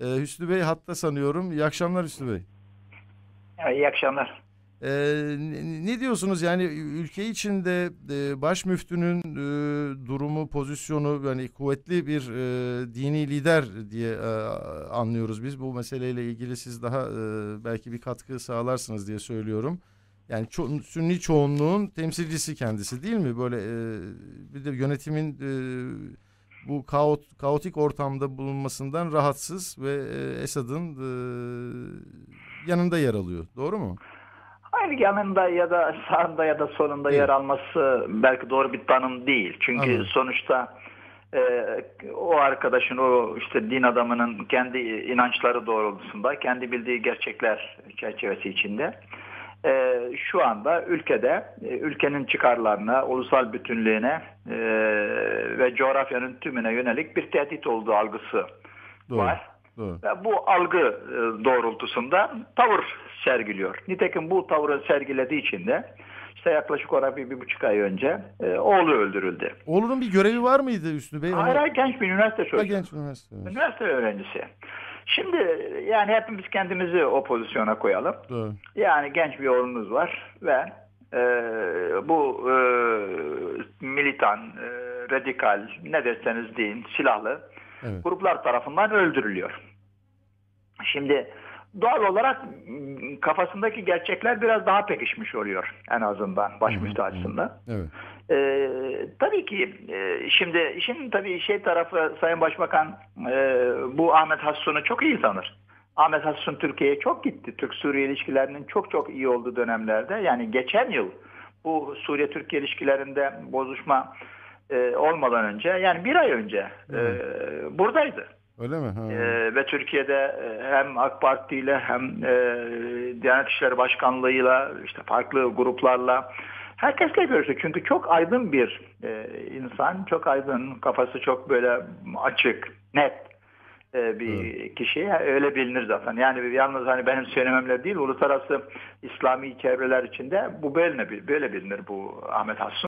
Ee, Hüsnü Bey hatta sanıyorum. İyi akşamlar Hüsnü Bey. Ya, iyi akşamlar. Ee, ne, ne diyorsunuz yani ülke içinde e, baş müftünün e, durumu, pozisyonu yani kuvvetli bir e, dini lider diye e, anlıyoruz biz. Bu meseleyle ilgili siz daha e, belki bir katkı sağlarsınız diye söylüyorum. Yani ço- sünni çoğunluğun temsilcisi kendisi değil mi? Böyle e, bir de yönetimin e, bu kaot, kaotik ortamda bulunmasından rahatsız ve e, Esad'ın e, yanında yer alıyor. Doğru mu? Hayır yanında ya da sağında ya da solunda Evet. yer alması belki doğru bir tanım değil. Çünkü Anladım. sonuçta e, o arkadaşın o işte din adamının kendi inançları doğrultusunda kendi bildiği gerçekler çerçevesi içinde e, şu anda ülkede e, ülkenin çıkarlarına, ulusal bütünlüğüne e, ve coğrafyanın tümüne yönelik bir tehdit olduğu algısı Doğru. var. Doğru. Ve bu algı e, doğrultusunda tavır sergiliyor. Nitekim bu tavrı sergilediği için de işte yaklaşık olarak bir, bir buçuk ay önce e, oğlu öldürüldü. Oğlunun bir görevi var mıydı Üstü Bey? Hayır hayır genç bir üniversite Ha, çocuğu. genç üniversite. Üniversite öğrencisi. Şimdi yani hepimiz kendimizi o pozisyona koyalım. Doğru. Yani genç bir oğlunuz var ve e, bu e, militan, e, radikal ne derseniz deyin silahlı Evet. gruplar tarafından öldürülüyor. Şimdi doğal olarak kafasındaki gerçekler biraz daha pekişmiş oluyor en azından baş açısından. Evet. Ee, tabii ki e, şimdi işin tabii şey tarafı Sayın Başbakan e, bu Ahmet Hassun'u çok iyi tanır. Ahmet Hassun Türkiye'ye çok gitti. Türk-Suriye ilişkilerinin çok çok iyi olduğu dönemlerde yani geçen yıl bu Suriye-Türkiye ilişkilerinde bozuşma e, olmadan önce yani bir ay önce e, buradaydı. Öyle mi? Ha. Ee, ve Türkiye'de e, hem AK Parti ile hem e, Diyanet İşleri Başkanlığı'yla işte farklı gruplarla herkesle görüştü. Çünkü çok aydın bir e, insan, çok aydın, kafası çok böyle açık, net e, bir kişi. Öyle bilinir zaten. Yani yalnız hani benim söylememle değil, uluslararası İslami çevreler içinde bu böyle, böyle bilinir bu Ahmet Hassun.